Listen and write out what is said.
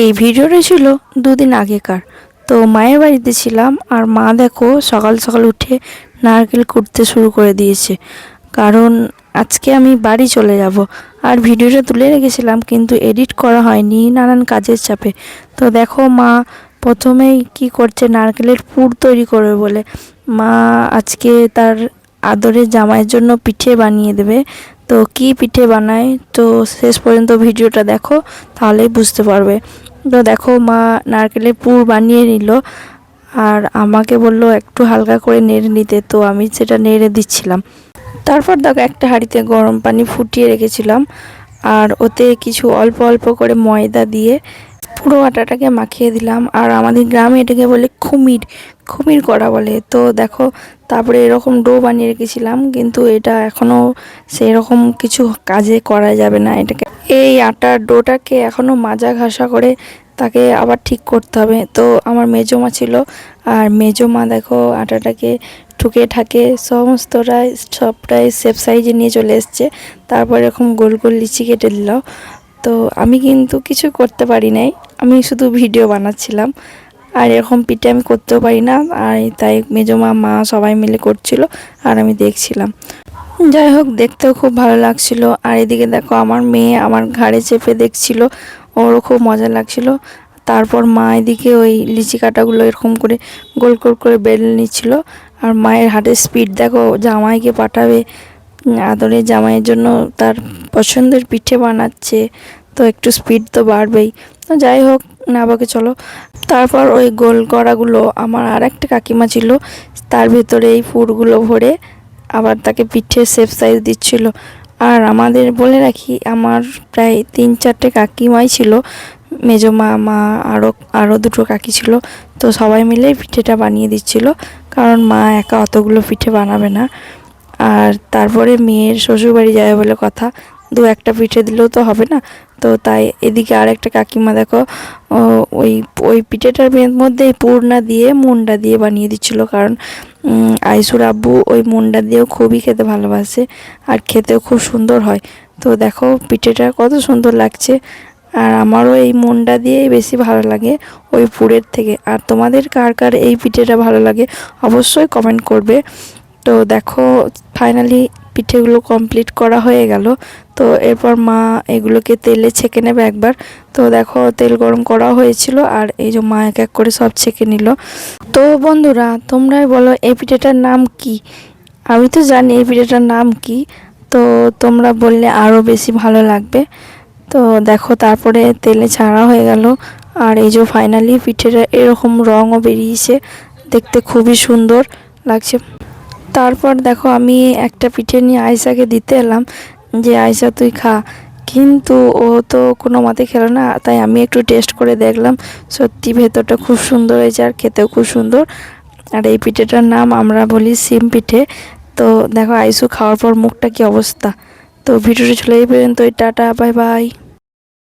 এই ভিডিওটা ছিল দুদিন আগেকার। তো মায়ের বাড়িতে ছিলাম আর মা দেখো সকাল সকাল উঠে নারকেল কুটতে শুরু করে দিয়েছে। কারণ আজকে আমি বাড়ি চলে যাব আর ভিডিওটা তুলে রেখেছিলাম কিন্তু এডিট করা হয়নি নানান কাজের চাপে। তো দেখো মা প্রথমেই কি করছে নারকেলের পুর তৈরি করবে বলে। মা আজকে তার আদরের জামাইয়ের জন্য পিঠে বানিয়ে দেবে। তো কি পিঠে বানায়? তো শেষ পর্যন্ত ভিডিওটা দেখো তাহলেই বুঝতে পারবে। তো দেখো মা নারকেলের পুর বানিয়ে নিল আর আমাকে বলল একটু হালকা করে নেড়ে নিতে, তো আমি সেটা নেড়ে দিচ্ছিলাম। তারপর দেখো একটা হাঁড়িতে গরম পানি ফুটিয়ে রেখেছিলাম আর ওতে কিছু অল্প অল্প করে ময়দা দিয়ে পুরো আটাটাকে মাখিয়ে দিলাম। আর আমাদের গ্রামে এটাকে বলে খুমির খুমির করা বলে। তো দেখো তারপরে এরকম ডো বানিয়ে রেখেছিলাম, কিন্তু এটা এখনও সেই রকম কিছু কাজে করা যাবে না এটাকে। এই আটার ডোটাকে এখনও মাজা ঘাসা করে তাকে আবার ঠিক করতে হবে। তো আমার মেজো মা ছিল আর মেজো মা দেখো আটাটাকে ঠুকে ঠাকে সমস্তটাই, সবটাই সেফ সাইজে নিয়ে চলে এসছে। তারপর এরকম গোল গোল লিচি কেটে দিল। তো আমি কিন্তু কিছু করতে পারি নাই। আমি শুধু ভিডিও বানাচ্ছিলাম। আর এরকম পিঠে আমি করতেও পারি না। আর তাই মেজমা, মা সবাই মিলে করছিল। আর আমি দেখছিলাম। যাই হোক, দেখতেও খুব ভালো লাগছিল। আর এদিকে দেখো, আমার মেয়ে আমার ঘাড়ে চেপে দেখছিল, ওরও খুব মজা লাগছিল। তারপর মা এদিকে ওই লিচি কাটাগুলো এরকম করে গোল গোল করে বেলে নিচ্ছিল। আর মায়ের হাতের স্পিড দেখো, জামাইকে পাঠাবে আদরের জামাইয়ের জন্য তার পছন্দের পিঠে বানাচ্ছে, তো একটু স্পিড তো বাড়বেই। তো যাই হোক না বাকে চলো। তারপর ওই গোল করাগুলো, আমার আর একটা কাকিমা ছিল, তার ভিতরে এই ফুডগুলো ভরে আবার তাকে পিঠে সেফ সাইজ দিচ্ছিল। আর আমাদের বলে রাখি, আমার প্রায় তিন চারটে কাকিমাই ছিল। মেজো মা মা আরও আরও দুটো কাকি ছিল। তো সবাই মিলে পিঠেটা বানিয়ে দিচ্ছিল। কারণ মা একা অতগুলো পিঠে বানাবে না। আর তারপরে মেয়ের শ্বশুরবাড়ি যাবে বলে কথা। দু একটা পিঠে দিলেও তো হবে না। তো তাই এদিকে আর একটা কাকিমা দেখো ওই ওই পিঠেটার মধ্যে পুরনা দিয়ে মুন্ডা দিয়ে বানিয়ে দিচ্ছিল কারণ আইসুর আব্বু ওই মুন্ডা দিয়েও খুবই খেতে ভালোবাসে আর খেতেও খুব সুন্দর হয়। তো দেখো পিঠেটা কত সুন্দর লাগছে আর আমারও এই মুন্ডা দিয়েই বেশি ভালো লাগে ওই পুরের থেকে। আর তোমাদের কার কার এই পিঠেটা ভালো লাগে অবশ্যই কমেন্ট করবে। তো দেখো ফাইনালি পিঠেগুলো কমপ্লিট করা হয়ে গেল। তো এরপর মা এগুলোকে তেলে ছেঁকে নেবে একবার। তো দেখো তেল গরম করা হয়েছিল আর এই যে মা এক এক করে সব ছেঁকে নিল। তো বন্ধুরা, তোমরাই বলো এই পিঠেটার নাম কি? আমি তো জানি এই পিঠেটার নাম কি। তো তোমরা বললে আরও বেশি ভালো লাগবে। তো দেখো তারপরে তেলে ছাড়া হয়ে গেল। আর এই যে ফাইনালি পিঠেটা এরকম রঙও বেরিয়েছে। দেখতে খুবই সুন্দর লাগছে। তারপর দেখো আমি একটা পিঠে নিয়ে আয়সাকে দিতে এলাম যে আয়সা তুই খা। কিন্তু ও তো কোনো মতে খেলো না, তাই আমি একটু টেস্ট করে দেখলাম। সত্যি ভেতরটা খুব সুন্দর হয়েছে আর খেতেও খুব সুন্দর। আর এই পিঠেটার নাম আমরা বলি সিম পিঠে। তো দেখো আইসু খাওয়ার পর মুখটা কি অবস্থা? তো ভিডিওটা চলে এই পর্যন্ত টাটা, বাই বাই।